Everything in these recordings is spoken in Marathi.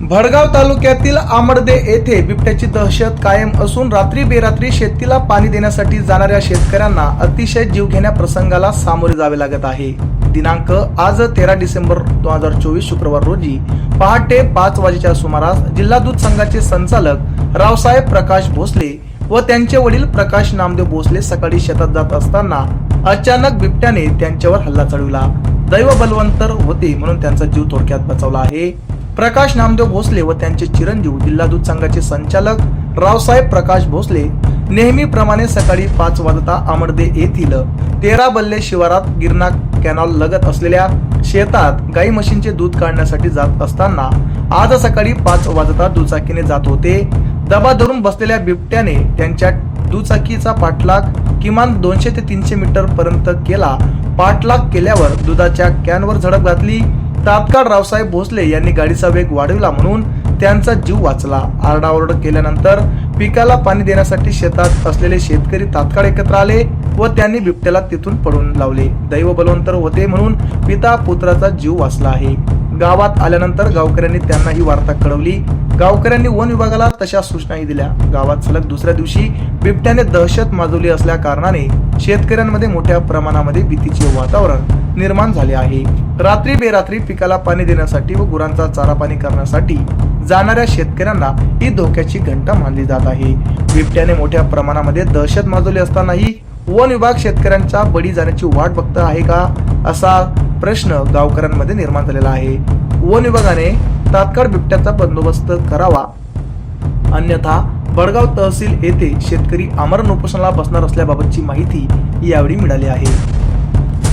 भडगाव तालुक्यातील आमडदे येथे बिबट्याची दहशत कायम असून रात्री बेरात्री शेतीला पाणी देण्यासाठी जाणाऱ्या शेतकऱ्यांना अतिशय जीवघेण्या प्रसंगाला सामोरे जावे लागत आहे. दिनांक आज तेरा डिसेंबर दोन हजार चोवीस शुक्रवार रोजी पहाटे पाच वाजेच्या सुमारास जिल्हा दूध संघाचे संचालक रावसाहेब प्रकाश भोसले व त्यांचे वडील प्रकाश नामदेव भोसले सकाळी शेतात जात असताना अचानक बिबट्याने त्यांच्यावर हल्ला चढविला. दैव बलवंतर होते म्हणून त्यांचा जीव थोडक्यात बचावला आहे. प्रकाश नामदेव भोसले व त्यांचे चिरंजीव जिल्हा दूध संघाचे संचालक रावसाहेब प्रकाश भोसले नेहमीप्रमाणे सकाळी पाच वाजता आमडदे येथील तेरा बल्ले शिवारात गिरणा कॅनॉल लगत असलेल्या शेतात गाई म्हशींचे दूध काढण्यासाठी जात असताना आज सकाळी पाच वाजता दुचाकीने जात होते. दबा धरून बसलेल्या बिबट्याने त्यांच्या दुचाकीचा पाठलाग किमान दोनशे ते तीनशे मीटर पर्यंत केला. पाठलाग केल्यावर दुधाच्या कॅनवर झडप घातली. तात्काळ रावसाहेब भोसले यांनी गाडीचा वेग वाढविला म्हणून त्यांचा जीव वाचला. आरडाओरड केल्यानंतर पिकाला पाणी देण्यासाठी शेतात असलेले शेतकरी तात्काळ एकत्र आले व त्यांनी बिबट्याला तिथून पडून लावले. दैव बलवंतर होते म्हणून पिता पुत्राचा जीव वाचला आहे. गावात आल्यानंतर गावकऱ्यांनी त्यांना ही वार्ता कळवली. गावकऱ्यांनी वन विभागाला तशा सूचनाही दिल्या. गावात सलग दुसऱ्या दिवशी बिबट्याने दहशत माजवली असल्या कारणाने शेतकऱ्यांमध्ये मोठ्या प्रमाणामध्ये भीतीचे वातावरण निर्माण झाले आहे. रात्री बेरात्री पिकाला पाणी देण्यासाठी व गुरांचा चारा पाणी करण्यासाठी जाणाऱ्या शेतकऱ्यांना ही धोक्याची घंटा मानली जात आहे. बिबट्याने मोठ्या प्रमाणामध्ये दहशत माजवली असतानाही वन विभाग शेतकऱ्यांच्या बळी जाण्याची वाट बघत आहे का असा प्रश्न गावकऱ्यांमध्ये निर्माण झालेला आहे. वन विभागाने तात्काळ बिबट्याचा बंदोबस्त करावा. अन्यथा बडगाव तहसील येथे शेतकरी आमरण उपोषणाला बसणार असल्याबाबतची माहिती यावेळी मिळाली आहे.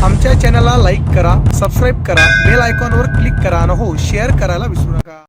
आमच्या चॅनलला लाईक करा सबस्क्राईब करा बेल आयकॉनवर क्लिक करा आणि हो शेअर करायला विसरू नका.